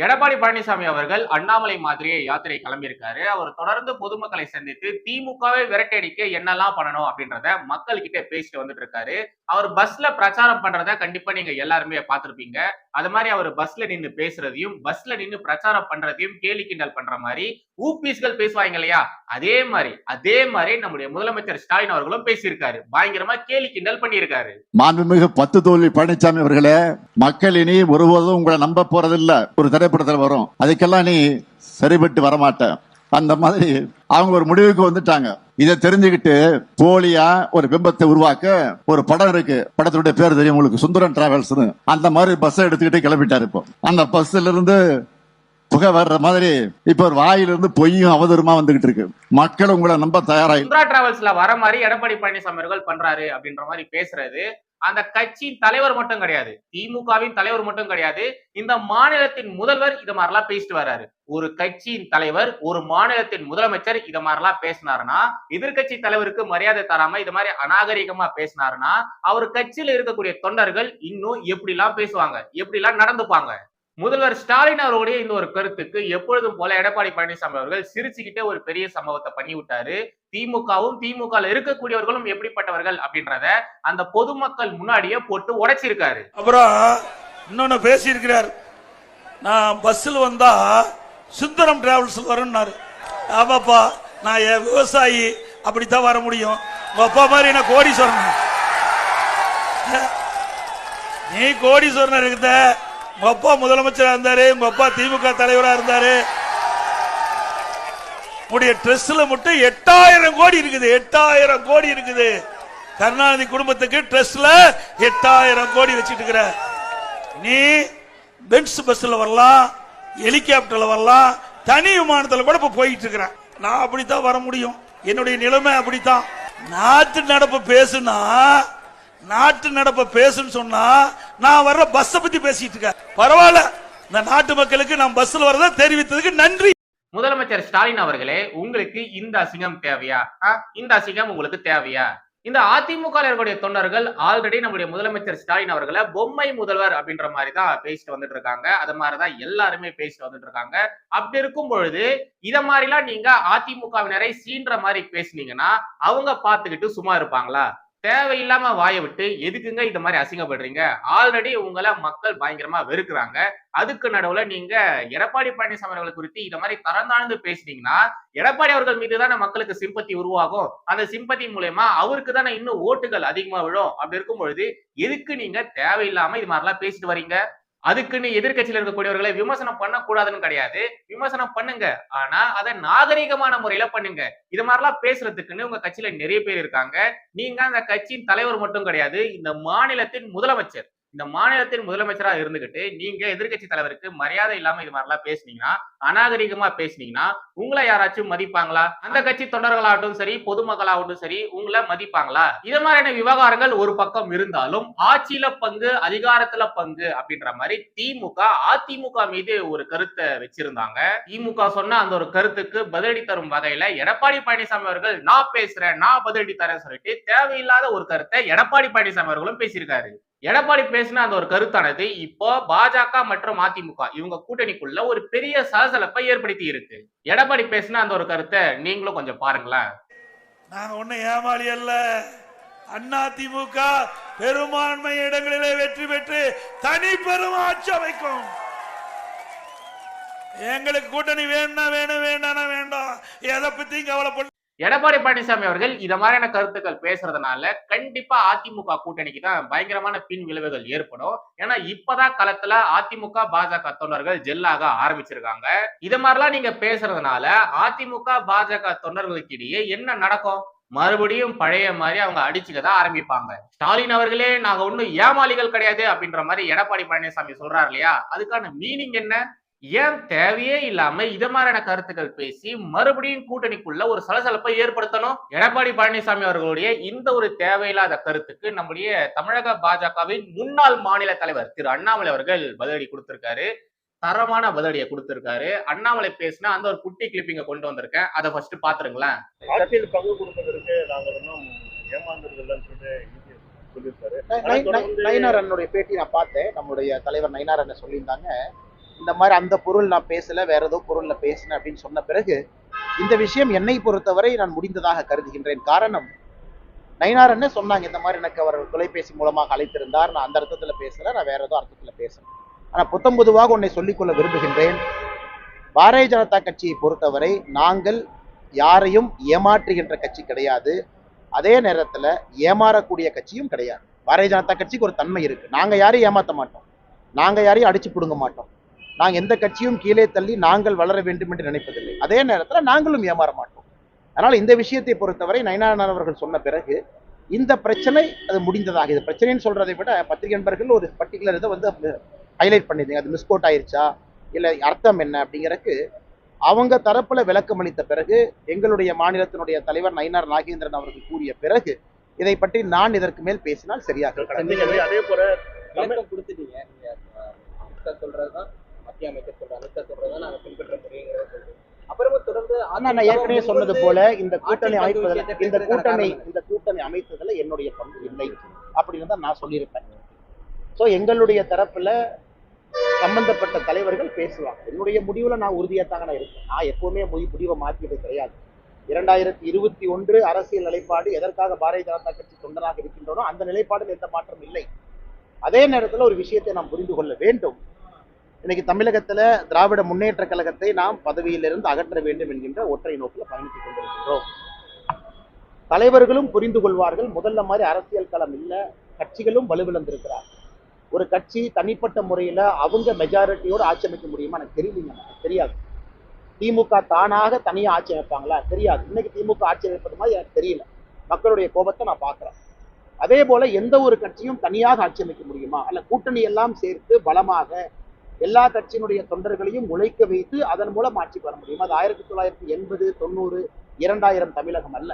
எடப்பாடி பழனிசாமி அவர்கள் அண்ணாமலை மாதிரியே யாத்திரை கிளம்பியிருக்காரு. அவர் தொடர்ந்து பொதுமக்களை சந்தித்து திமுகவை விரட்டடிக்க என்னெல்லாம் பண்ணணும் அப்படின்றத மக்கள் கிட்ட பேசிட்டு வந்துட்டு இருக்காரு. அவர் பஸ்ல பிரச்சாரம் பண்றத கண்டிப்பா நீங்க எல்லாருமே பார்த்திருப்பீங்க. அது மாதிரி அவர் பஸ்ல நின்னு பேசுறதையும் பஸ்ல நின்னு பிரச்சாரம் பண்றதையும் கேலி கிண்டல் பண்ற மாதிரி ஊபிஸ்கள் பேசுவாங்க இல்லையா? அதே மாதிரி அதே மாதிரி நம்முடைய முதலமைச்சர் ஸ்டாலின் அவர்களும் பேசியிருக்காரு. பயங்கரமா கேலி கிண்டல் பண்ணியிருக்காரு. மாண்புமிகு பத்து தோல்வி பழனிசாமி அவர்களே மக்கள் இனி ஒருபோதும் உங்களை நம்ப போறதில்ல. ஒரு திரைப்படத்தில் வரும். அதுக்கெல்லாம் நீ சரிபட்டு வரமாட்டேன் அந்த மாதிரி அவங்க ஒரு முடிவுக்கு வந்துட்டாங்க. இதை தெரிஞ்சுக்கிட்டு போலியா ஒரு பிம்பத்தை உருவாக்க ஒரு படம் இருக்கு. படத்தினுடைய பேர் தெரியும் உங்களுக்கு. சுந்தரன் டிராவல்ஸ் அந்த மாதிரி பஸ்ஸை எடுத்துக்கிட்டு கிளம்பிட்டாரு இப்போ. அந்த பஸ்ல இருந்து புகை வர்ற மாதிரி இப்ப ஒரு வாயிலிருந்து பொய்யும் அவதூறுமா வந்துகிட்டு இருக்கு. மக்கள் உங்களை நம்ப தயாராகி சுந்தரா டிராவல்ஸ்ல வர மாதிரி எடப்பாடி பழனிசாமி அவர்கள் பண்றாரு அப்படின்ற மாதிரி பேசுறது. அந்த கட்சியின் தலைவர் மட்டும் கிடையாது. திமுகவின் தலைவர் மட்டும் கிடையாது. இந்த மாநிலத்தின் முதல்வர் இதை மாதிரிலாம் பேசிட்டு வர்றாரு. ஒரு கட்சியின் தலைவர் ஒரு மாநிலத்தின் முதலமைச்சர் இத மாதிரிலாம் பேசினாருன்னா எதிர்க்கட்சி தலைவருக்கு மரியாதை தராம இது மாதிரி அநாகரிகமா பேசினாருன்னா அவர் கட்சியில இருக்கக்கூடிய தொண்டர்கள் இன்னும் எப்படிலாம் பேசுவாங்க? எப்படிலாம் நடந்துப்பாங்க? முதல்வர் ஸ்டாலின் அவர்களுடைய இந்த ஒரு கருத்துக்கு எப்பொழுதும் போல எடப்பாடி பழனிசாமி அவர்கள் சிரிச்சுக்கிட்டே ஒரு பெரிய சம்பவத்தை பண்ணிவிட்டாரு. திமுகவும் திமுக இருக்கக்கூடியவர்களும் எப்படிப்பட்டவர்கள் அப்படின்றத அந்த பொதுமக்கள் முன்னாடியே போட்டு உடைச்சிருக்காரு. அப்புறம் இன்னொன்னு பேசியிருக்கிறார். நான் பஸ்ஸில் வந்தா சுந்தரம் டிராவல்ஸ் வரும்னாரு ஆமாப்பா நான் என் விவசாயி அப்படித்தான் வர முடியும். உங்க அப்பா மாதிரி நான் கோடீஸ்வரன்? நீ கோடீஸ்வரன் இருந்த உங்க அப்பா முதலமைச்சரா இருந்தாரு உங்க அப்பா திமுக தலைவரா இருந்தாரு. உடைய ட்ரெஸ்ல மட்டும் எட்டாயிரம் கோடி இருக்குது எட்டாயிரம் கோடி இருக்குது. கருணாநிதி குடும்பத்துக்கு ட்ரெஸ்ல எட்டாயிரம் கோடி வச்சுட்டு இருக்கிற நீ பென்ஸ் பஸ்ல வரலாம் ஹெலிகாப்டர்ல வரலாம் தனி விமானத்துல கூட இப்ப போயிட்டு இருக்கிற நான் அப்படித்தான் வர முடியும். என்னுடைய நிலைமை அப்படித்தான். நாட்டு நடப்பு பேசுனா நாட்டு நடப்ப பேசுன்னு சொன்னா நான் வர்ற பஸ் பத்தி பேசிட்டு இருக்கேன். பரவாயில்ல. இந்த நாட்டு மக்களுக்கு நான் பஸ்ல வரத தெரிவித்ததுக்கு நன்றி. முதலமைச்சர் ஸ்டாலின் அவர்களே உங்களுக்கு இந்த அசிங்கம் தேவையா? ஆ, இந்த அசிங்கம் உங்களுக்கு தேவையா? இந்த அதிமுக இருக்கக்கூடிய தொண்டர்கள் ஆல்ரெடி நம்முடைய முதலமைச்சர் ஸ்டாலின் அவர்களை பொம்மை முதல்வர் அப்படின்ற மாதிரி தான் பேசிட்டு வந்துட்டு இருக்காங்க. அது மாதிரிதான் எல்லாருமே பேசிட்டு வந்துட்டு இருக்காங்க. அப்படி இருக்கும் பொழுது இத மாதிரிலாம் நீங்க அதிமுகவினரை சீன்ற மாதிரி பேசுனீங்கன்னா அவங்க பார்த்துக்கிட்டு சும்மா இருப்பாங்களா? தேவையில்லாம வாயை விட்டு எதுக்குங்க இந்த மாதிரி அசிங்கப்படுறீங்க? ஆல்ரெடி உங்களை மக்கள் பயங்கரமா வெறுக்கிறாங்க. அதுக்கு நடுவுல நீங்க எடப்பாடி பழனிசாமி அவர்களை குறித்து இந்த மாதிரி தரந்தாழ்ந்து பேசுனீங்கன்னா எடப்பாடி அவர்கள் மீது தானே மக்களுக்கு சிம்பத்தி உருவாகும். அந்த சிம்பத்தி மூலயமா அவருக்கு தானே இன்னும் ஓட்டுகள் அதிகமா விழும். அப்படி இருக்கும் பொழுது எதுக்கு நீங்க தேவையில்லாம இது மாதிரிலாம் பேசிட்டு வரீங்க? அதுக்குன்னு எதிர்க்கட்சியில இருக்கக்கூடியவர்களை விமர்சனம் பண்ணக்கூடாதுன்னு கிடையாது. விமர்சனம் பண்ணுங்க. ஆனா அதை நாகரிகமான முறையில பண்ணுங்க. இது மாதிரிலாம் பேசுறதுக்குன்னு உங்க கட்சியில நிறைய பேர் இருக்காங்க. நீங்க அந்த கட்சியின் தலைவர் மட்டும் கிடையாது இந்த மாநிலத்தின் முதலமைச்சர். இந்த மாநிலத்தின் முதலமைச்சரா இருந்துகிட்டு நீங்க எதிர்க்கட்சி தலைவருக்கு மரியாதை இல்லாம இது மாதிரிலாம் பேசுனீங்கன்னா அநாகரிகமா பேசுனீங்கன்னா உங்களை யாராச்சும் மதிப்பாங்களா? அந்த கட்சி தொண்டர்களாகட்டும் சரி பொதுமக்களாகட்டும் சரி உங்களை மதிப்பாங்களா? இது மாதிரியான விவகாரங்கள் ஒரு பக்கம் இருந்தாலும் ஆட்சியில பங்கு அதிகாரத்துல பங்கு அப்படின்ற மாதிரி திமுக அதிமுக மீது ஒரு கருத்தை வச்சிருந்தாங்க. திமுக சொன்ன அந்த ஒரு கருத்துக்கு பதிலடி தரும் வகையில எடப்பாடி பழனிசாமி அவர்கள் நான் பேசுறேன் நான் பதிலடி தரேன் சொல்லிட்டு தேவையில்லாத ஒரு கருத்தை எடப்பாடி பழனிசாமி அவர்களும் பேசியிருக்காரு. எடப்பாடி பேசின அந்த ஒரு கருத்தானது இப்போ பாஜக மற்றும் அதிமுக இவங்க கூட்டணிக்குள்ள ஒரு பெரிய சலசலப்பை ஏற்படுத்தி இருக்கு. எடப்பாடி பேசின அந்த ஒரு கருத்தை நீங்களும் கொஞ்சம் பாருங்களேன். நாங்க ஒண்ணும் ஏமாளி அல்ல. அண்ணா பெரும்பான்மை இடங்களிலே வெற்றி பெற்று தனி பெரும் ஆட்சி அமைக்கும். எங்களுக்கு கூட்டணி வேணும்னா வேணும் வேண்டாம் வேண்டாம். எதை பத்தியும் கவலைப்பட எடப்பாடி பழனிசாமி அவர்கள் இத மாதிரியான கருத்துக்கள் பேசுறதுனால கண்டிப்பா அதிமுக கூட்டணிக்கு தான் பயங்கரமான பின் விளைவுகள் ஏற்படும். ஏன்னா இப்பதான் களத்துல அதிமுக பாஜக தொண்டர்கள் ஜெல்லாக ஆரம்பிச்சிருக்காங்க. இது மாதிரிலாம் நீங்க பேசுறதுனால அதிமுக பாஜக தொண்டர்களுக்கு இடையே என்ன நடக்கும்? மறுபடியும் பழைய மாதிரி அவங்க அடிச்சுக்க தான் ஆரம்பிப்பாங்க. ஸ்டாலின் அவர்களே நாங்க ஒன்னும் ஏமாளிகள் கிடையாது அப்படின்ற மாதிரி எடப்பாடி பழனிசாமி சொல்றாரு இல்லையா? அதுக்கான மீனிங் என்ன? ஏன் தேவையே இல்லாம இத மாதிரியான கருத்துக்கள் பேசி மறுபடியும் கூட்டணிக்குள்ள ஒரு சலசலப்பை ஏற்படுத்தணும்? எடப்பாடி பழனிசாமி அவர்களுடைய இந்த ஒரு தேவையில்லாத கருத்துக்கு நம்முடைய தமிழக பாஜகவின் முன்னாள் மாநில தலைவர் திரு அண்ணாமலை அவர்கள் பதிலடி கொடுத்திருக்காரு. தரமான பதிலடியை கொடுத்திருக்காரு. அண்ணாமலை பேசின அந்த ஒரு குட்டி கிளிப்பிங்க கொண்டு வந்திருக்கேன். அதை ஃபர்ஸ்ட் பாத்துருங்களேன். அரசியல் பங்கு கொடுப்பதற்கு நாங்கள் இன்னும் ஏமாந்தது இல்லைன்னு சொல்லிட்டு சொல்லியிருக்காரு. நயினார் அண்ணனுடைய பேட்டி நான் பார்த்தேன். நம்முடைய தலைவர் நயினார் அண்ணன் சொல்லியிருந்தாங்க. இந்த மாதிரி அந்த பொருள் நான் பேசல வேற ஏதோ பொருள்ல பேசினேன் அப்படின்னு சொன்ன பிறகு இந்த விஷயம் என்னை பொறுத்தவரை நான் முடிந்ததாக கருதுகின்றேன். காரணம் நயினார் என்ன சொன்னாங்க? இந்த மாதிரி எனக்கு அவர் தொலைபேசி மூலமாக அழைத்திருந்தார். நான் அந்த அர்த்தத்துல பேசல நான் வேற ஏதோ அர்த்தத்துல பேசுறேன் ஆனா புத்தம் பொதுவாக உன்னை சொல்லிக்கொள்ள விரும்புகின்றேன். பாரதிய ஜனதா கட்சியை பொறுத்தவரை நாங்கள் யாரையும் ஏமாற்றுகின்ற கட்சி கிடையாது. அதே நேரத்துல ஏமாறக்கூடிய கட்சியும் கிடையாது. பாரதிய ஜனதா கட்சிக்கு ஒரு தன்மை இருக்கு. நாங்க யாரையும் ஏமாத்த மாட்டோம். நாங்க யாரையும் அடிச்சு பிடுங்க மாட்டோம். நாங்க எந்த கட்சியும் கீழே தள்ளி நாங்கள் வளர வேண்டும் என்று நினைப்பதில்லை. அதே நேரத்துல நாங்களும் ஏமாற மாட்டோம். அதனால இந்த விஷயத்தை பொறுத்தவரை நயனார் அவர்கள் சொன்ன பிறகு இந்த பிரச்சனை அது முடிந்ததாக இது பிரச்சனைன்னு சொல்றதை விட பத்திரிகை நண்பர்கள் ஒரு பர்டிகுலர் இதை வந்து ஹைலைட் பண்ணிருந்தீங்க அது மிஸ்கோட் ஆயிருச்சா? இல்ல அர்த்தம் என்ன? அப்படிங்கறதுக்கு அவங்க தரப்புல விளக்கம் அளித்த பிறகு எங்களுடைய மாநிலத்தினுடைய தலைவர் நயினார் நாகேந்திரன் அவர்கள் கூறிய பிறகு இதை பற்றி நான் இதற்கு மேல் பேசினால் சரியாக அதே போல விளக்கம் அமித்ஷா சொல்றதுதான் மத்திய அமைச்சர் சொல்ற அமித்ஷா சொல்றதுதான் நாங்க பின்பற்ற முடியுங்கிறத சொல்றீங்க அப்புறமா தொடர்ந்து நான் ஏற்கனவே சொன்னது போல இந்த கூட்டணி அமைப்பதில் இந்த கூட்டணி இந்த கூட்டணி அமைத்ததுல என்னுடைய பங்கு இல்லை. அப்படின்னு தான் நான் சொல்லியிருப்பேன். சோ எங்களுடைய தரப்புல சம்பந்தப்பட்ட தலைவர்கள் பேசுவாங்க. என்னுடைய முடிவுல நான் உறுதியா தாங்க நான் இருக்கேன். நான் எப்பவுமே முடி- முடிவை மாற்றியது கிடையாது. இரண்டாயிரத்தி இருபத்தி ஒன்று அரசியல் நிலைப்பாடு எதற்காக பாரதிய ஜனதா கட்சி தொண்டனாக இருக்கின்றனோ அந்த நிலைப்பாடில் எந்த மாற்றம் இல்லை. அதே நேரத்துல ஒரு விஷயத்தை நாம் புரிந்து கொள்ள வேண்டும். இன்னைக்கு தமிழகத்துல திராவிட முன்னேற்ற கழகத்தை நாம் பதவியிலிருந்து அகற்ற வேண்டும் என்கின்ற ஒற்றை நோக்கில் பயணித்துக் கொண்டிருக்கின்றோம். தலைவர்களும் புரிந்து கொள்வார்கள். முதல்ல மாதிரி அரசியல் களம் இல்ல. கட்சிகளும் வலுவிழந்திருக்கிறார். ஒரு கட்சி தனிப்பட்ட முறையில அவங்க மெஜாரிட்டியோடு ஆட்சி அமைக்க முடியுமா? எனக்கு தெரியலீங்க. எனக்கு தெரியாது. திமுக தானாக தனியா ஆட்சி அமைப்பாங்களா? தெரியாது. இன்னைக்கு திமுக ஆட்சி அமைப்பது மாதிரி எனக்கு தெரியல. மக்களுடைய கோபத்தை நான் பார்க்குறேன். அதே போல எந்த ஒரு கட்சியும் தனியாக ஆட்சி அமைக்க முடியுமா? அல்ல கூட்டணி எல்லாம் சேர்த்து பலமாக எல்லா கட்சியினுடைய தொண்டர்களையும் உழைக்க வைத்து அதன் மூலம் ஆட்சிக்கு வர முடியும். அது ஆயிரத்தி தொள்ளாயிரத்தி எண்பது தொண்ணூறு இரண்டாயிரம் தமிழகம் அல்ல.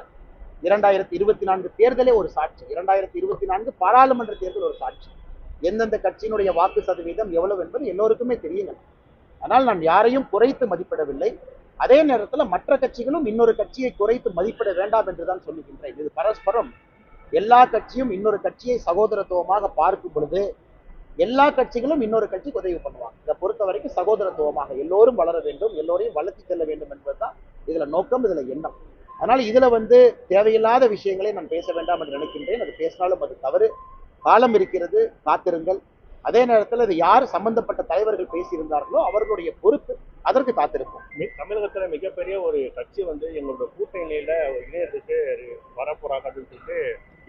இரண்டாயிரத்தி இருபத்தி நான்கு தேர்தலே ஒரு சாட்சி. இரண்டாயிரத்தி இருபத்தி நான்கு பாராளுமன்ற தேர்தல் ஒரு சாட்சி. எந்தெந்த கட்சியினுடைய வாக்கு சதவீதம் எவ்வளவு என்பது எல்லோருக்குமே தெரியுங்கள் ஆனால் நான் யாரையும் குறைத்து மதிப்பிடவில்லை. அதே நேரத்துல மற்ற கட்சிகளும் இன்னொரு கட்சியை குறைத்து மதிப்பிட வேண்டாம் என்றுதான் சொல்லுகின்றேன். இது பரஸ்பரம் எல்லா கட்சியும் இன்னொரு கட்சியை சகோதரத்துவமாக பார்க்கும் பொழுது எல்லா கட்சிகளும் இன்னொரு கட்சிக்கு உதவி பண்ணுவாங்க. இதை பொறுத்த வரைக்கும் சகோதரத்துவமாக எல்லோரும் வளர வேண்டும் எல்லோரையும் வளர்த்து செல்ல வேண்டும் என்பதுதான் இதுல நோக்கம் இதுல எண்ணம். அதனால இதுல வந்து தேவையில்லாத விஷயங்களை நான் பேச வேண்டாம் என்று நினைக்கின்றேன். அது பேசினாலும் அது தவறு. காலம் இருக்கிறது காத்திருங்கள். அதே நேரத்தில் இது யார் சம்பந்தப்பட்ட தலைவர்கள் பேசியிருந்தார்களோ அவர்களுடைய பொறுப்பு அதற்கு காத்திருக்கும். தமிழகத்துல மிகப்பெரிய ஒரு கட்சி வந்து எங்களோட கூட்டணியில இணையத்துக்கு வரப்போறாங்க அப்படின்னு சொல்லிட்டு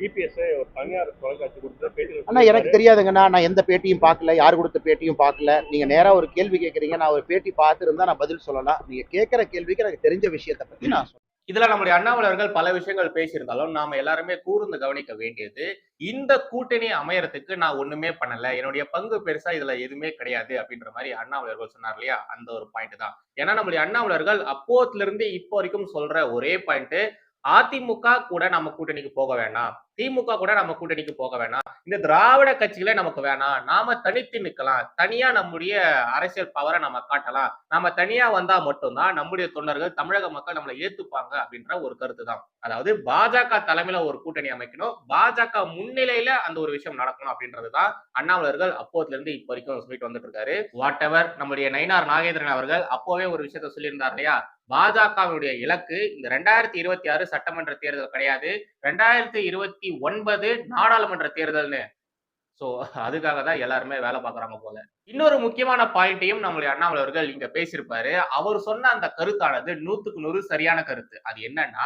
இபிஎஸ் ஒரு தனியார் தொலைக்காட்சி கொடுத்து பேட்டி ஆனா எனக்கு தெரியாதுங்கண்ணா நான் எந்த பேட்டியும் பார்க்கல யார் கொடுத்த பேட்டியும் பார்க்கல. நீங்க நேரா ஒரு கேள்வி கேட்குறீங்க நான் ஒரு பேட்டி பார்த்துருந்தா நான் பதில் சொல்லலாம். நீங்க கேட்கிற கேள்விக்கு எனக்கு தெரிஞ்ச விஷயத்தை பத்தி நான். இதுல நம்முடைய அண்ணாவலர்கள் பல விஷயங்கள் பேசியிருந்தாலும் நாம எல்லாருமே கூர்ந்து கவனிக்க வேண்டியது இந்த கூட்டணி அமையறதுக்கு நான் ஒண்ணுமே பண்ணல. என்னுடைய பங்கு பெருசா இதுல எதுவுமே கிடையாது அப்படின்ற மாதிரி அண்ணாமலையர்கள் சொன்னார் இல்லையா? அந்த ஒரு பாயிண்ட் தான். ஏன்னா நம்முடைய அண்ணாவலர்கள் அப்போத்துல இருந்து இப்போ வரைக்கும் சொல்ற ஒரே பாயிண்ட் அதிமுக கூட நம்ம கூட்டணிக்கு போக வேணாம். திமுக கூட நம்ம கூட்டணிக்கு போக வேணாம். இந்த திராவிட கட்சிகளே நமக்கு வேணாம். நாம தனித்து நிக்கலாம் தனியா நம்முடைய அரசியல் பவரை நம்ம காட்டலாம். நாம தனியா வந்தா மட்டும்தான் நம்முடைய தொண்டர்கள் தமிழக மக்கள் நம்மளை ஏத்துப்பாங்க அப்படின்ற ஒரு கருத்து தான் அதாவது பாஜக தலைமையில ஒரு கூட்டணி அமைக்கணும். பாஜக முன்னிலையில அந்த ஒரு விஷயம் நடக்கணும் அப்படின்றது தான் அண்ணாமலர்கள் அப்போதுல இருந்து இப்போ வரைக்கும் சொல்லிட்டு வந்துட்டு இருக்காரு. வாட் எவர் நம்முடைய நயினார் நாகேந்திரன் அவர்கள் அப்போவே ஒரு விஷயத்த சொல்லியிருந்தார் இல்லையா? பாஜகவினுடைய இலக்கு இந்த ரெண்டாயிரத்தி இருபத்தி ஆறு சட்டமன்ற தேர்தல் கிடையாது. ரெண்டாயிரத்தி இருபத்தி ஒன்பது நாடாளுமன்ற தேர்தல்னு. சோ அதுக்காக தான் எல்லாருமே வேலை பார்க்கறாங்க போல. இன்னொரு முக்கியமான பாயிண்ட்டையும் நம்மளுடைய அண்ணாமலை அவர்கள் இங்க பேசியிருப்பாரு. அவர் சொன்ன அந்த கருத்தானது நூத்துக்கு நூறு சரியான கருத்து. அது என்னன்னா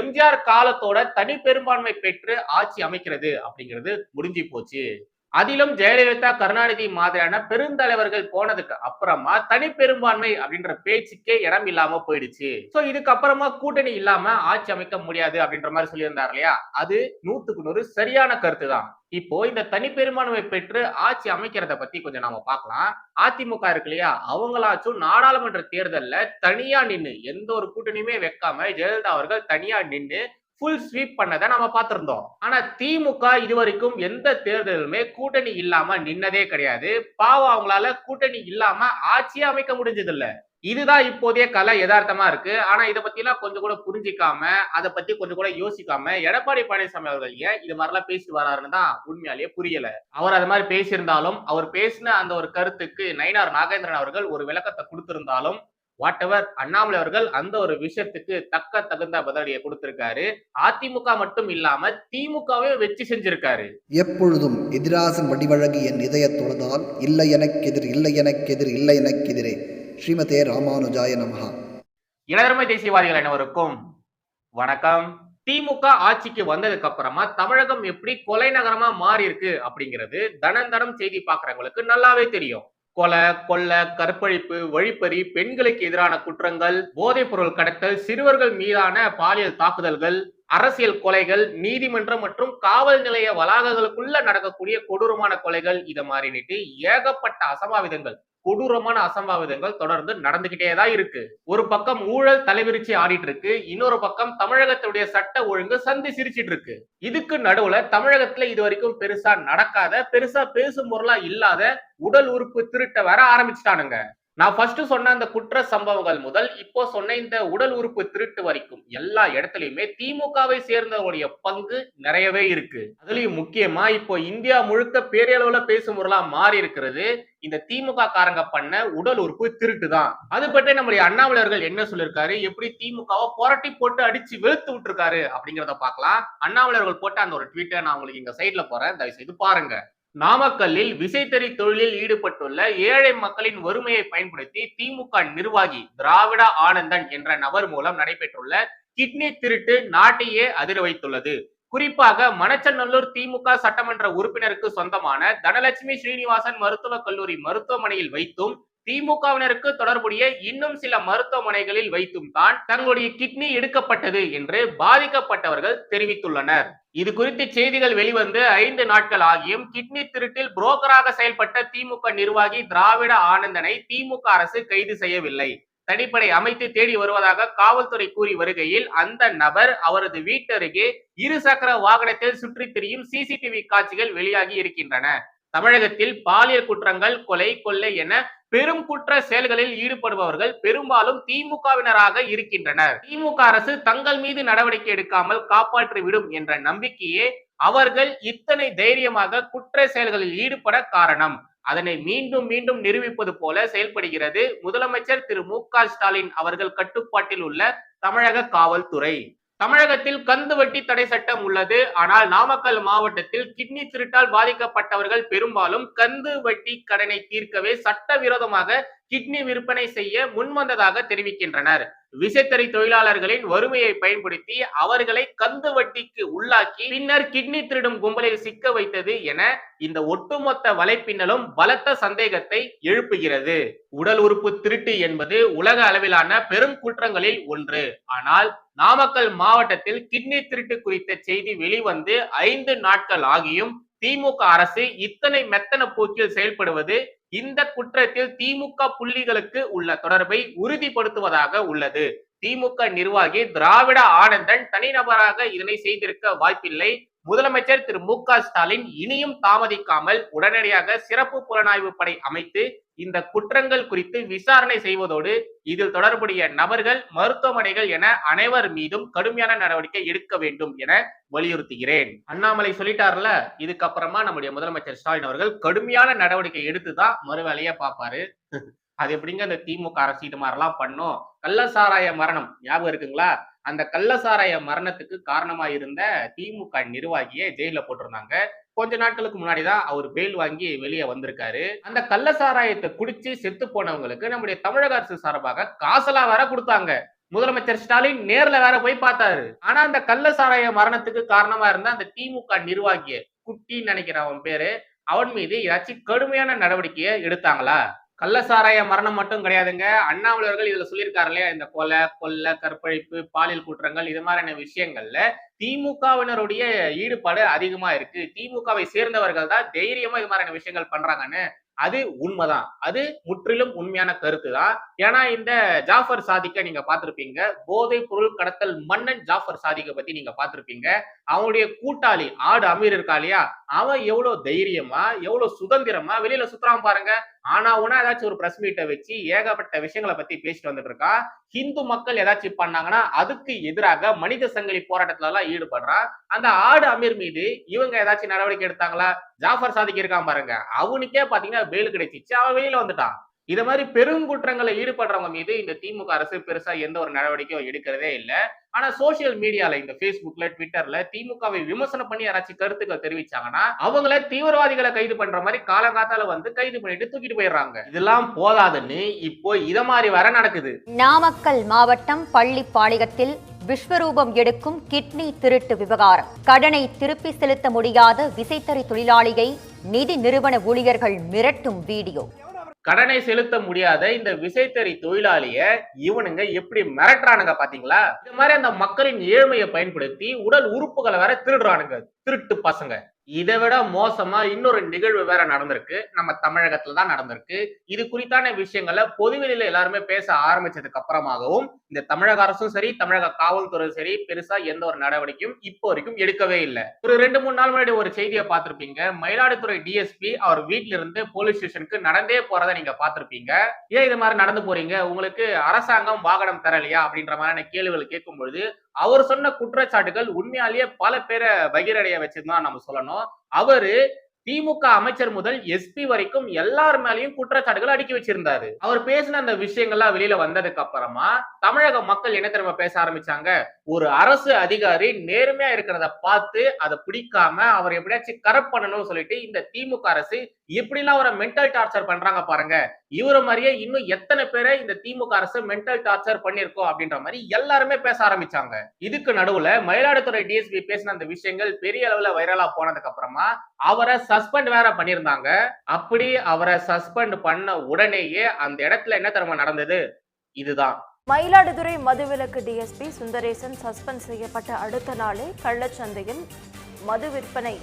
எம்ஜிஆர் காலத்தோட தனி பெரும்பான்மை பெற்று ஆட்சி அமைக்கிறது அப்படிங்கிறது முடிஞ்சு போச்சு. அதிலும் ஜெயலலிதா கருணாநிதி மாதிரியான பெருந்தலைவர்கள் போனதுக்கு அப்புறமா தனி பெரும்பான்மை அப்படின்ற பேச்சுக்கே இடம் இல்லாம போயிடுச்சு. சோ இதுக்கப்புறமா கூட்டணி இல்லாம ஆட்சி அமைக்க முடியாது அப்படின்ற மாதிரி சொல்லியிருந்தார் இல்லையா? அது நூத்துக்கு நூறு சரியான கருத்து தான். இப்போ இந்த தனிப்பெரும்பான்மை பெற்று ஆட்சி அமைக்கிறத பத்தி கொஞ்சம் நாம பார்க்கலாம். அதிமுக இருக்கு இல்லையா? அவங்களாச்சும் நாடாளுமன்ற தேர்தல்ல தனியா நின்று எந்த ஒரு கூட்டணியுமே வைக்காம ஜெயலலிதா அவர்கள் தனியா நின்று ஃபுல் ஸ்வீப் பண்ணதை நம்ம பார்த்திருந்தோம். ஆனா திமுக இதுவரைக்கும் எந்த தேர்தலுமே கூட்டணி இல்லாம நின்னதே கிடையாது. பாவம் அவங்களால கூட்டணி இல்லாம ஆட்சியே அமைக்க முடிஞ்சது இல்ல இதுதான் இப்போதைய கலை யதார்த்தமா இருக்கு. ஆனா இதை பத்தி எல்லாம் கொஞ்சம் கூட புரிஞ்சிக்காம அதை பத்தி கொஞ்சம் கூட யோசிக்காம எடப்பாடி பழனிசாமி அவர்கள் ஏன் இது மாதிரிலாம் பேசிட்டு வராருன்னு தான் உண்மையாலேயே புரியல. அவர் அது மாதிரி பேசியிருந்தாலும் அவர் பேசின அந்த ஒரு கருத்துக்கு நயினார் நாகேந்திரன் அவர்கள் ஒரு விளக்கத்தை கொடுத்திருந்தாலும் வாட் எவர் அண்ணாமலை அவர்கள் அந்த ஒரு விஷயத்துக்கு தக்க தகுந்த பதிலடியை கொடுத்திருக்காரு. அதிமுக மட்டும் இல்லாம திமுகவே வெற்றி செஞ்சிருக்காரு. எப்பொழுதும் எதிராசன் வடிவழகு என் இதய தொழுதால் இல்லை எனக்கெதிர் இல்லை எனக்கெதிர் இல்லை எனக்கெதிரே ஸ்ரீமதே ராமானுஜாய நமஹா. இளதர்மை தேசியவாதிகள் அனைவருக்கும் வணக்கம். திமுக ஆட்சிக்கு வந்ததுக்கு அப்புறமா தமிழகம் எப்படி கொலை நகரமா மாறி இருக்கு அப்படிங்கிறது தனம் தனம் செய்தி பாக்குறவங்களுக்கு நல்லாவே தெரியும். கொலை கொள்ள கற்பழிப்பு வழிப்பறி பெண்களுக்கு எதிரான குற்றங்கள் போதைப் பொருள் கடத்தல் சிறுவர்கள் மீதான பாலியல் தாக்குதல்கள் அரசியல் கொலைகள் நீதிமன்றம் மற்றும் காவல் நிலைய வளாகங்களுக்குள்ள நடக்கக்கூடிய கொடூரமான கொலைகள் இதை மாறினிட்டு ஏகப்பட்ட அசம்பாவிதங்கள் கொடூரமான அசம்பாவிதங்கள் தொடர்ந்து நடந்துகிட்டே தான் இருக்கு. ஒரு பக்கம் ஊழல் தலைவிரிச்சி ஆடிட்டு இருக்கு இன்னொரு பக்கம் தமிழகத்துடைய சட்ட ஒழுங்கு சந்தி சிரிச்சிட்டு இருக்கு. இதுக்கு நடுவுல தமிழகத்துல இது வரைக்கும் பெருசா நடக்காத பெருசா பேசும் பொருளா இல்லாத உடல் உறுப்பு திருட்ட வர ஆரம்பிச்சிட்டானுங்க. நான் ஃபர்ஸ்ட் சொன்ன அந்த குற்ற சம்பவங்கள் முதல் இப்போ சொன்ன இந்த உடல் உறுப்பு திருட்டு வரைக்கும் எல்லா இடத்துலயுமே திமுகவை சேர்ந்தவருடைய பங்கு நிறையவே இருக்கு. அதுலயும் முக்கியமா இப்போ இந்தியா முழுக்க பேரளவுல பேசும் பொருளா மாறி இருக்கிறது. இந்த திமுக காரங்க பண்ண உடல் உறுப்பு திருட்டு தான் அது பற்றி நம்முடைய அண்ணாமலையர்கள் என்ன சொல்லியிருக்காரு? எப்படி திமுகவை புரட்டி போட்டு அடிச்சு வெளுத்து விட்டுருக்காரு அப்படிங்கிறத பார்க்கலாம். அண்ணாமலையர்கள் போட்ட அந்த ஒரு ட்வீட்டை நான் உங்களுக்கு இங்க சைட்ல போறேன். தயவு செய்து பாருங்க. நாமக்கல்லில் விசைத்தறி தொழிலில் ஈடுபட்டுள்ள ஏழை மக்களின் வறுமையை பயன்படுத்தி திமுக நிர்வாகி திராவிட ஆனந்தன் என்ற நபர் மூலம் நடைபெற்றுள்ள கிட்னி திருட்டு நாட்டையே அதிர வைத்துள்ளது. குறிப்பாக மணச்சநல்லூர் திமுக சட்டமன்ற உறுப்பினருக்கு சொந்தமான தனலட்சுமி ஸ்ரீனிவாசன் மருத்துவக் கல்லூரி மருத்துவமனையில் வைத்தும் திமுகவினருக்கு தொடர்புடைய இன்னும் சில மருத்துவமனைகளில் வைத்தும் தான் தங்களுடைய கிட்னி எடுக்கப்பட்டது என்று பாதிக்கப்பட்டவர்கள் தெரிவித்துள்ளனர். இது குறித்து செய்திகள் வெளிவந்து ஐந்து நாட்கள் ஆகியும் கிட்னி திருட்டில் புரோக்கராக செயல்பட்ட திமுக நிர்வாகி திராவிட ஆனந்தனை திமுக அரசு கைது செய்யவில்லை. தனிப்படை அமைத்து தேடி வருவதாக காவல்துறை கூறி வருகையில் அந்த நபர் அவரது வீட்டருகே இருசக்கர வாகனத்தில் சுற்றி திரியும் சிசிடிவி காட்சிகள் வெளியாகி இருக்கின்றன. தமிழகத்தில் பாலியல் குற்றங்கள் கொலை கொள்ளை என பெரும் குற்ற செயல்களில் ஈடுபடுபவர்கள் பெரும்பாலும் திமுகவினராக இருக்கின்றனர். திமுக அரசு தங்கள் மீது நடவடிக்கை எடுக்காமல் காப்பாற்றிவிடும் என்ற நம்பிக்கையே அவர்கள் இத்தனை தைரியமாக குற்ற செயல்களில் ஈடுபட காரணம். அதனை மீண்டும் மீண்டும் நிரூபிப்பது போல செயல்படுகிறது முதலமைச்சர் திரு மு க ஸ்டாலின் அவர்கள் கட்டுப்பாட்டில் உள்ள தமிழக காவல்துறை. தமிழகத்தில் கந்து வட்டி தடை சட்டம் உள்ளது. ஆனால் நாமக்கல் மாவட்டத்தில் கிட்னி திருட்டால் பாதிக்கப்பட்டவர்கள் பெரும்பாலும் கந்து வட்டி கடனை தீர்க்கவே சட்டவிரோதமாக கிட்னி விற்பனை செய்ய முன்வந்ததாக தெரிவிக்கின்றனர். விசைத்தறி தொழிலாளர்களின் வறுமையை பயன்படுத்தி அவர்களை கந்து வட்டிக்கு உள்ளாக்கி பின்னர் கிட்னி திருடும் கும்பலில் சிக்க வைத்தது என இந்த ஒட்டுமொத்த வலைப்பின்னலும் பலத்த சந்தேகத்தை எழுப்புகிறது. உடல் உறுப்பு திருட்டு என்பது உலக அளவிலான பெரும் குற்றங்களில் ஒன்று. ஆனால் நாமக்கல் மாவட்டத்தில் கிட்னி திருட்டு குறித்த செய்தி வெளிவந்து ஐந்து நாட்கள் ஆகியும் திமுக அரசு இத்தனை மெத்தன போக்கில் செயல்படுவது இந்த குற்றத்தில் திமுக புள்ளிகளுக்கு உள்ள தொடர்பை உறுதிப்படுத்துவதாக உள்ளது. திமுக நிர்வாகி திராவிட ஆனந்தன் தனிநபராக இதனை செய்திருக்க வாய்ப்பில்லை. முதலமைச்சர் திரு மு க ஸ்டாலின் இனியும் தாமதிக்காமல் உடனடியாக சிறப்பு புலனாய்வு படை அமைத்து இந்த குற்றங்கள் குறித்து விசாரணை செய்வதோடு இதில் தொடர்புடைய நபர்கள் மருத்துவமனைகள் என அனைவர் மீதும் கடுமையான நடவடிக்கை எடுக்க வேண்டும் என வலியுறுத்துகிறேன். அண்ணாமலை சொல்லிட்டார்ல இதுக்கப்புறமா நம்முடைய முதலமைச்சர் ஸ்டாலின் அவர்கள் கடுமையான நடவடிக்கை எடுத்துதான் மறுவேலையை பார்ப்பாரு. அது எப்படிங்க அந்த திமுக அரசு இது மாதிரிலாம் பண்ணும்? கள்ளசாராய மரணம் ஞாபகம் இருக்குங்களா? அந்த கள்ளசாராய மரணத்துக்கு காரணமா இருந்த திமுக நிர்வாகியை ஜெயில போட்டிருந்தாங்க. கொஞ்ச நாட்களுக்கு முன்னாடி தான் அவர் பெயில் வாங்கி வெளியே வந்திருக்காரு. அந்த கள்ளசாராயத்தை குடிச்சு செத்து போனவங்களுக்கு நம்முடைய தமிழக அரசு சார்பாக காசலா வேற கொடுத்தாங்க. முதலமைச்சர் ஸ்டாலின் நேர்ல வேற போய் பார்த்தாரு. ஆனா அந்த கள்ளசாராய மரணத்துக்கு காரணமா இருந்த அந்த திமுக நிர்வாகிய குட்டின்னு நினைக்கிற அவன் பேரு. அவன் மீது ஏதாச்சும் கடுமையான நடவடிக்கையை எடுத்தாங்களா? கள்ளசாராய மரணம் மட்டும் கிடையாதுங்க. அண்ணாமலையர்கள் இதுல சொல்லியிருக்காரு இல்லையா? இந்த கொலை கொள்ள கற்பழிப்பு பாலியல் குற்றங்கள் இது மாதிரியான விஷயங்கள்ல திமுகவினருடைய ஈடுபாடு அதிகமா இருக்கு. திமுகவை சேர்ந்தவர்கள் தான் தைரியமா இது மாதிரியான விஷயங்கள் பண்றாங்கன்னு அது உண்மைதான். அது முற்றிலும் உண்மையான கருத்து தான். ஏன்னா இந்த ஜாஃபர் சாதிக்க நீங்க பார்த்திருப்பீங்க. போதை பொருள் கடத்தல் மன்னன் ஜாஃபர் சாதிக்க பத்தி நீங்க பார்த்திருப்பீங்க. அவனுடைய கூட்டாளி ஆடு அமீர் இருக்கா இல்லையா? அவன் எவ்வளவு தைரியமா எவ்வளவு சுதந்திரமா வெளியில சுத்துறான் பாருங்க. ஆனா உனா ஏதாச்சும் ஒரு பிரஸ் மீட்டை வச்சு ஏகப்பட்ட விஷயங்களை பத்தி பேசிட்டு வந்துட்டு இருக்கா? ஹிந்து மக்கள் ஏதாச்சும் பண்ணாங்கன்னா அதுக்கு எதிராக மனித சங்கிலி போராட்டத்துல எல்லாம் ஈடுபடுறான் அந்த ஆடு அமீர் மீது இவங்க ஏதாச்சும் நடவடிக்கை எடுத்தாங்களா? ஜாஃபர் சாதிக்கு இருக்கான் பாருங்க. அவனுக்கே பாத்தீங்கன்னா வெயில் கிடைச்சிச்சு. அவன் வெளியில வந்துட்டான். இதை மாதிரி பெருங்குற்றங்களை ஈடுபடுறவங்க மீது இந்த திமுக அரசு பெருசா எந்த ஒரு நடவடிக்கையும் எடுக்கிறதே இல்லை. ஆனா சோசியல் மீடியால இந்த Facebookல ட்விட்டர்ல திமுகவை விமர்சனம் பண்ணி யாராச்சும் கருத்துக்கள் தெரிவிச்சாங்கன்னா அவங்கள தீவிரவாதிகளை கைது பண்ற மாதிரி காலங்காத்தால வந்து கைது பண்ணிட்டு தூக்கிட்டு போயிடுறாங்க. இதெல்லாம் போதாதுன்னு இப்போ இத மாதிரி வர நடக்குது. நாமக்கல் மாவட்டம் பள்ளிப்பாளையத்தில் விஸ்வரூபம் எடுக்கும் கிட்னி திருட்டு விவகாரம். கடனை திருப்பி செலுத்த முடியாத விசைத்தறி தொழிலாளியை நிதி நிறுவன ஊழியர்கள் மிரட்டும் வீடியோ. கடனை செலுத்த முடியாத இந்த விசைத்தறி தொழிலாளிய இவனுங்க எப்படி மிரட்டுறானுங்க பாத்தீங்களா? இந்த மாதிரி அந்த மக்களின் ஏழ்மையை பயன்படுத்தி உடல் உறுப்புகளை வேற திருடுறானுங்க திருட்டு பசங்க. இதை விட மோசமா இன்னொரு நிகழ்வு வேற நடந்திருக்கு. நம்ம தமிழகத்துல தான் நடந்திருக்கு. இது குறித்தான விஷயங்களை பொதுவெளியில எல்லாருமே பேச ஆரம்பிச்சதுக்கு அப்புறமாகவும் இந்த தமிழக அரசும் சரி தமிழக காவல்துறை சரி பெருசா எந்த ஒரு நடவடிக்கையும் இப்போ வரைக்கும் எடுக்கவே இல்லை. ஒரு ரெண்டு மூணு நாள் முன்னாடி ஒரு செய்தியை பார்த்திருப்பீங்க. மயிலாடுதுறை டிஎஸ்பி அவர் வீட்ல இருந்து போலீஸ் ஸ்டேஷனுக்கு நடந்தே போறதை நீங்க பார்த்திருப்பீங்க. ஏன் இது மாதிரி நடந்து போறீங்க? உங்களுக்கு அரசாங்கம் வாகனம் தரலையா? அப்படின்ற மாதிரியான கேள்விகள் கேட்கும் பொழுது அவர் சொன்ன குற்றச்சாட்டுகள் உண்மையாலேயே பல பேரை பகிரடைய வச்சிருந்தா நம்ம சொல்லணும். அவரு திமுக அமைச்சர் முதல் எஸ்பி வரைக்கும் எல்லார் மேலேயும் குற்றச்சாட்டுகள் அடுக்கி வச்சிருந்தாரு. அவர் பேசின அந்த விஷயங்கள்லாம் வெளியில வந்ததுக்கு அப்புறமா தமிழக மக்கள் என்ன திரும்ப பேச ஆரம்பிச்சாங்க? ஒரு அரசு அதிகாரி நேர்மையா இருக்கிறத பார்த்து அதை பிடிக்காம அவர் எப்படியாச்சும் கரெக்ட் பண்ணணும்னு சொல்லிட்டு இந்த திமுக அரசு எப்படிலாம் அவரை மென்டல் டார்ச்சர் பண்றாங்க பாருங்க. இவரை மாதிரியே இன்னும் எத்தனை பேரை இந்த திமுக அரசு மென்டல் டார்ச்சர் பண்ணிருக்கோம் அப்படின்ற மாதிரி எல்லாருமே பேச ஆரம்பிச்சாங்க. இதுக்கு நடுவுல மயிலாடுதுறை டிஎஸ்பி பேசின அந்த விஷயங்கள் பெரிய அளவுல வைரலா போனதுக்கு அப்புறமா அவரை சஸ்பெண்ட் வேற பண்ணியிருந்தாங்க. அப்படி அவரை சஸ்பெண்ட் பண்ண உடனேயே அந்த இடத்துல என்ன தெரியுமா நடந்தது? இதுதான். மயிலாடுதுறை மதுவிலக்கு டிஎஸ்பி சுந்தரேசன் சஸ்பெண்ட் செய்யப்பட்ட அடுத்த நாளே கள்ளச்சந்தையில் மது விற்பனை.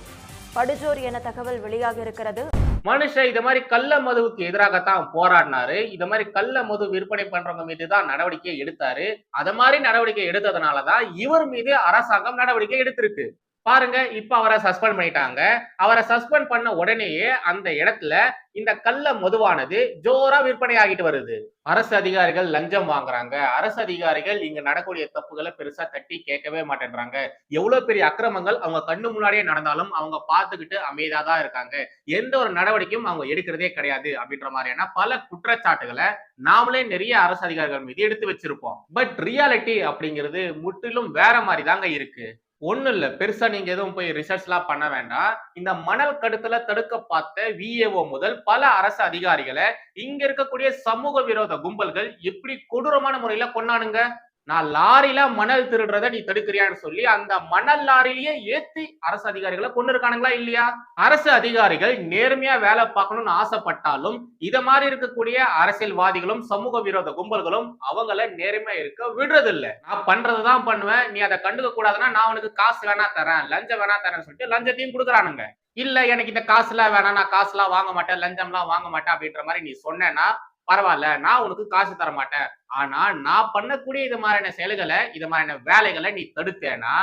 படுஜோர் என தகவல் வெளியாக இருக்கிறது. மனுஷன் இது மாதிரி கள்ள மதுவுக்கு எதிராகத்தான் போராடினாரு. இது மாதிரி கள்ள மது விற்பனை பண்றவங்க மீது தான் நடவடிக்கை எடுத்தாரு. அத மாதிரி நடவடிக்கை எடுத்ததுனாலதான் இவர் மீது அரசாங்கம் நடவடிக்கை எடுத்திருக்கு. பாருங்க இப்ப அவரை சஸ்பெண்ட் பண்ணிட்டாங்க. அவரை சஸ்பெண்ட் பண்ண உடனேயே அந்த இடத்துல இந்த கள்ள மதுவானது ஜோரா விற்பனை ஆகிட்டு வருது. அரசு அதிகாரிகள் லஞ்சம் வாங்குறாங்க. அரசு அதிகாரிகள் இங்க நடக்கக்கூடிய தப்புகளை பெருசா தட்டி கேட்கவே மாட்டேன்றாங்க. எவ்வளவு பெரிய அக்கிரமங்கள் அவங்க கண்ணு முன்னாடியே நடந்தாலும் அவங்க பார்த்துக்கிட்டு அமைதியா தான் இருக்காங்க. எந்த ஒரு நடவடிக்கையும் அவங்க எடுக்கிறதே கிடையாது அப்படின்ற மாதிரியான பல குற்றச்சாட்டுகளை நாமளே நிறைய அரசு அதிகாரிகள் மீது எடுத்து வச்சிருப்போம். பட் ரியாலிட்டி அப்படிங்கிறது முற்றிலும் வேற மாதிரி தாங்க இருக்கு. ஒண்ணும் இல்ல. பெருசா நீங்க எதுவும் போய் ரிசர்ச் எல்லாம் பண்ண வேண்டாம். இந்த மணல் கடத்தல தடுக்க பார்த்த விஏஓ முதல் பல அரசு அதிகாரிகளை இங்க இருக்கக்கூடிய சமூக விரோத கும்பல்கள் எப்படி கொடூரமான முறையில கொண்டானுங்க நான் லாரியில மணல் திருடுறத நீ தடுக்கிறியான்னு சொல்லி அந்த மணல் லாரிலேயே ஏத்தி அரசு அதிகாரிகளை கொண்டு இருக்கானுங்களா இல்லையா? அரசு அதிகாரிகள் நேர்மையா வேலை பார்க்கணும்னு ஆசைப்பட்டாலும் இத மாதிரி இருக்கக்கூடிய அரசியல்வாதிகளும் சமூக விரோத கும்பல்களும் அவங்கள நேர்மையா இருக்க விடுறது இல்ல நான் பண்றதுதான் பண்ணுவேன். நீ அதை கண்டுக்க கூடாதுன்னா நான் உனக்கு காசு வேணா தரேன். லஞ்சம் வேணா தரேன்னு சொல்லிட்டு லஞ்சத்தையும் கொடுக்குறானுங்க. இல்ல எனக்கு இந்த காசுலாம் வேணாம். நான் காசுலாம் வாங்க மாட்டேன். லஞ்சம்லாம் வாங்க மாட்டேன் அப்படின்ற மாதிரி நீ சொன்னேன்னா பரவாயில்ல நான் உனக்கு காசு தர மாட்டேன் ஆனா நான் பண்ணக்கூடிய இது மாதிரியான செயல்களை இது மாதிரியான வேலைகளை நீ தடுத்தேன்னா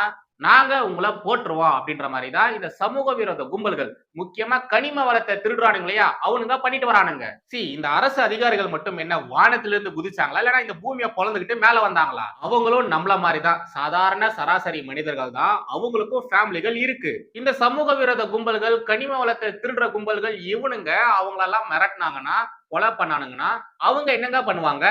நாங்க உங்களை போட்டுருவோம் அப்படின்ற மாதிரி தான் இந்த சமூக விரோத கும்பல்கள் முக்கியமா கனிம வளத்தை திருடுறானுங்க இல்லையா? அவனுங்க பண்ணிட்டு வரானுங்க. சி இந்த அரசு அதிகாரிகள் மட்டும் என்ன வானத்திலிருந்து குதிச்சாங்களா? இல்லைன்னா இந்த பூமியை பொழந்துகிட்டு மேல வந்தாங்களா? அவங்களும் நம்மள மாதிரி தான் சாதாரண சராசரி மனிதர்கள் தான். அவங்களுக்கும் ஃபேமிலிகள் இருக்கு. இந்த சமூக விரோத கும்பல்கள் கனிம வளத்தை திருடுற கும்பல்கள் இவனுங்க அவங்களெல்லாம் மிரட்டினாங்கன்னா கொலை பண்ணானுங்கன்னா அவங்க என்னங்க பண்ணுவாங்க?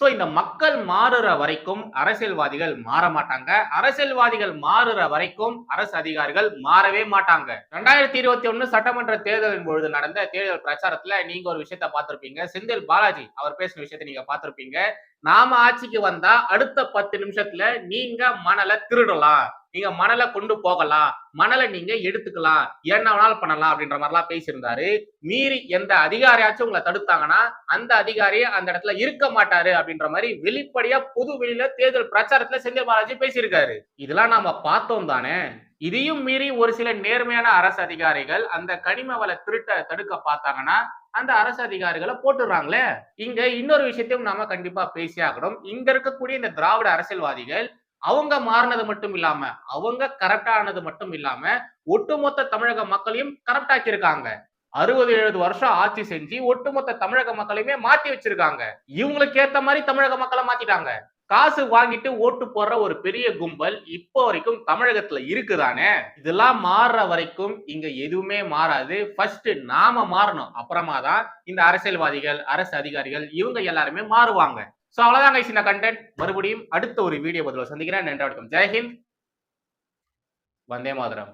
சோ இந்த மக்கள் மாறுற வரைக்கும் அரசியல்வாதிகள் மாற மாட்டாங்க. அரசியல்வாதிகள் மாறுற வரைக்கும் அரசு அதிகாரிகள் மாறவே மாட்டாங்க. ரெண்டாயிரத்தி இருபத்தி ஒண்ணு சட்டமன்ற தேர்தலின் பொழுது நடந்த தேர்தல் பிரச்சாரத்துல நீங்க ஒரு விஷயத்த பார்த்திருப்பீங்க. செந்தில் பாலாஜி அவர் பேசின விஷயத்த நீங்க பார்த்திருப்பீங்க. நாம ஆட்சிக்கு வந்தா அடுத்த பத்து நிமிஷத்துல நீங்க மணலை திருடலாம். நீங்க மணலை கொண்டு போகலாம். மணலை நீங்க எடுத்துக்கலாம். என்ன வேணாலும் பண்ணலாம் அப்படின்ற மாதிரிலாம் பேசியிருந்தாரு. மீறி எந்த அதிகாரியாச்சும் உங்களை தடுத்தாங்கன்னா அந்த அதிகாரி அந்த இடத்துல இருக்க மாட்டாரு அப்படின்ற மாதிரி வெளிப்படையா பொது வெளியில தேர்தல் பிரச்சாரத்துல செந்தில் பாலாஜி பேசியிருக்காரு. இதெல்லாம் நாம பார்த்தோம் தானே? இதையும் மீறி ஒரு சில நேர்மையான அரசு அதிகாரிகள் அந்த கனிம வள திருட்ட தடுக்க பார்த்தாங்கன்னா அந்த அரசு அதிகாரிகளை போட்டுடுறாங்களே. இங்க இன்னொரு விஷயத்தையும் நாம கண்டிப்பா பேசியாகணும் இங்க இருக்கக்கூடிய இந்த திராவிட அரசியல்வாதிகள் அவங்க மாறினது மட்டும் இல்லாம அவங்க கரெக்டானது மட்டும் இல்லாம ஒட்டுமொத்த தமிழக மக்களையும் கரெக்ட் அறுபது எழுபது வருஷம் ஆட்சி செஞ்சு ஒட்டுமொத்த தமிழக மக்களையுமே மாத்தி வச்சிருக்காங்க. இவங்களுக்கு ஏத்த மாதிரி தமிழக மக்களை மாத்திட்டாங்க. காசு வாங்கிட்டு ஓட்டு போடுற ஒரு பெரிய கும்பல் இப்போ வரைக்கும் தமிழகத்துல இருக்குதானே? இதெல்லாம் மாறுற வரைக்கும் இங்க எதுவுமே மாறாது. ஃபர்ஸ்ட் நாம மாறணும். அப்புறமா தான் இந்த அரசியல்வாதிகள் அரசு அதிகாரிகள் இவங்க எல்லாருமே மாறுவாங்க. சோ அவ்வளவுதான் கைஸ் இந்த கண்டென்ட் மறுபடியும் அடுத்த ஒரு வீடியோ பதில சந்திக்கிறேன். நன்றி வணக்கம். ஜெய்ஹிந்த் வந்தே மாதரம்.